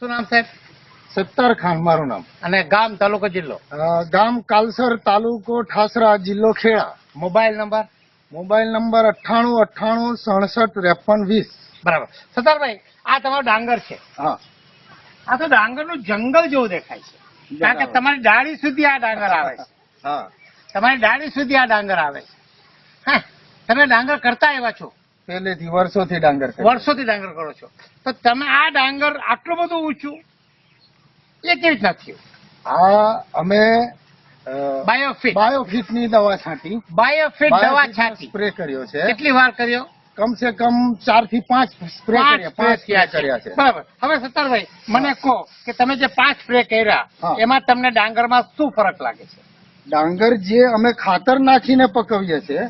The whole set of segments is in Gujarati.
શું નામ સાહેબ? સત્તાર ખાન મારું નામ. અને ગામ તાલુકો જિલ્લો? ગામ કાલસર તાલુકો ઠાસરા જિલ્લો Kheda. Mobile number? Mobile number અઠ્ઠાણું અઠ્ઠાણું સડસઠ ત્રેપન વીસ. બરાબર. સત્તારભાઈ આ તમારો ડાંગર છે. હા. આ તો ડાંગરનું જંગલ જેવું દેખાય છે. કારણ કે તમારી ડાળી સુધી આ ડાંગર આવે છે. હા. તમારી ડાળી સુધી આ ડાંગર આવે છે. હા. તમે ડાંગર કરતા એવા છો. પહેલેથી વર્ષોથી ડાંગર વર્ષોથી ડાંગર કરો છો. તો તમે આ ડાંગર આટલું બધું ઊંચું એ કેવી રીતના થયું? આ અમે બાયોફિટ બાયોફિટની દવા છાંટી. બાયોફિટ દવા છાંટી. સ્પ્રે કર્યો છે. કેટલી વાર કર્યો? કમ સે કમ ચારથી પાંચ સ્પ્રે કર્યા છે. બરાબર. હવે સત્તરભાઈ મને કહો કે તમે જે પાંચ સ્પ્રે કર્યા એમાં તમને ડાંગરમાં શું ફરક લાગે છે? ડાંગર જે અમે ખાતર નાખીને પકવીએ છીએ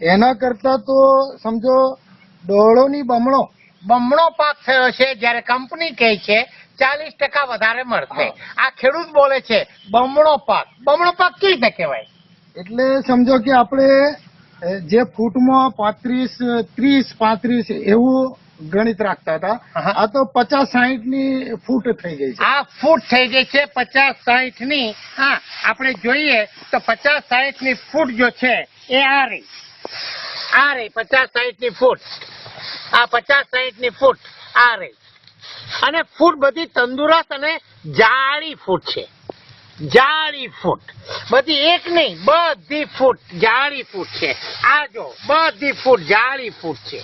એના કરતા તો સમજો દોડોની બમણો. બમણો પાક થયો છે જ્યારે કંપની કહે છે ચાલીસ ટકા વધારે મળશે. આ ખેડૂત બોલે છે બમણો પાક. બમણો પાક કેવી રીતે કહેવાય? એટલે સમજો કે આપણે જે ફૂટમાં પાંત્રીસ ત્રીસ પાંત્રીસ એવું ગણિત રાખતા હતા. આ તો પચાસ સાહીઠની ફૂટ થઈ ગઈ છે. આ ફૂટ થઈ ગઈ છે પચાસ સાહીઠની હા આપણે જોઈએ તો પચાસ સાહીઠની ફૂટ જો છે એ આ રહી. આ રહી પચાસ સાહીઠની ફૂટ. આ પચાસ સાહીઠની ફૂટ આ રહી અને ફૂટ બધી તંદુરસ્ત અને જાળી ફૂટ છે. જાળી ફૂટ. બધી એક નહીં બધી ફૂટ જાળી ફૂટ છે. આ જો બધી ફૂટ જાળી ફૂટ છે.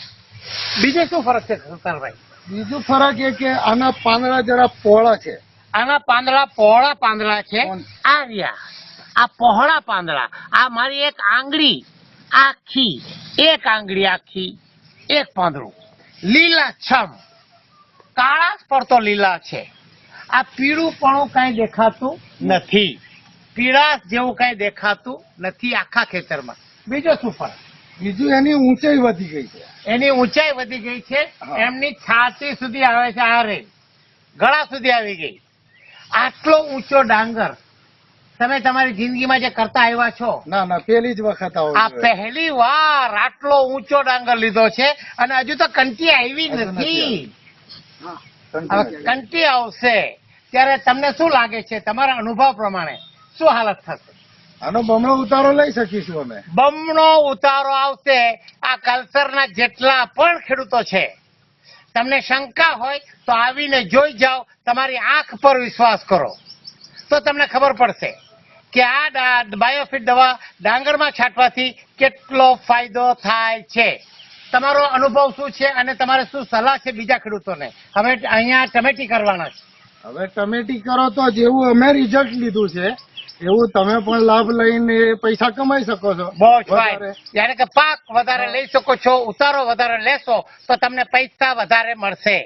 બીજો શું ફરક છે સરકારભાઈ બીજું ફરક એ કે આના પાંદડા જરા પહોળા છે. આના પાંદડા પહોળા પાંદડા છે. આ રહ્યા. આ પહોળા પાંદડા. આ મારી એક આંગળી. આખી એક આંગળી આખી એક પાંદડું. લીલા છમ. કાળા પડતો લીલા છે. આ પીળું પણ કઈ દેખાતું નથી. પીળાશ જેવું કઈ દેખાતું નથી આખા ખેતરમાં. બીજો શું ફરક? બીજું એની ઊંચાઈ વધી ગઈ છે. એની ઊંચાઈ વધી ગઈ છે. એમની છાતી સુધી આવે છે આ રે. ગળા સુધી આવી ગઈ. આટલો ઊંચો ડાંગર તમે તમારી જિંદગીમાં જે કરતા આવ્યા છો ના ના પહેલી જ વખત આવો આ પહેલી વાર આટલો ઊંચો ડાંગર લીધો છે અને હજુ તો કંટી આવી નથી કંટી આવશે. ત્યારે તમને શું લાગે છે? તમારા અનુભવ પ્રમાણે શું હાલત થશે? આનો બમણો ઉતારો લઈ શકીશું અમે. બમણો ઉતારો આવશે. આ કલ્ચરના જેટલા પણ ખેડૂતો છે તમને શંકા હોય તો આવીને જોઈ જાઓ. તમારી આંખ પર વિશ્વાસ કરો. તો તમને ખબર પડશે. કે આ બાયોફિટ દવા ડાંગરમાં છાંટવાથી કેટલો ફાયદો થાય છે? તમારો અનુભવ શું છે અને તમારે શું સલાહ છે બીજા ખેડૂતોને? હવે અહીંયા ટમેટી કરવાના છે. હવે ટમેટી કરો તો જેવું અમે રિઝલ્ટ લીધું છે. એવું તમે પણ લાભ લઈને પૈસા કમાઈ શકો છો. બહુ જ વધારે. fine. યાની કે પાક વધારે લઈ શકો છો ઉતારો વધારે લેશો તો તમને પૈસા વધારે મળશે.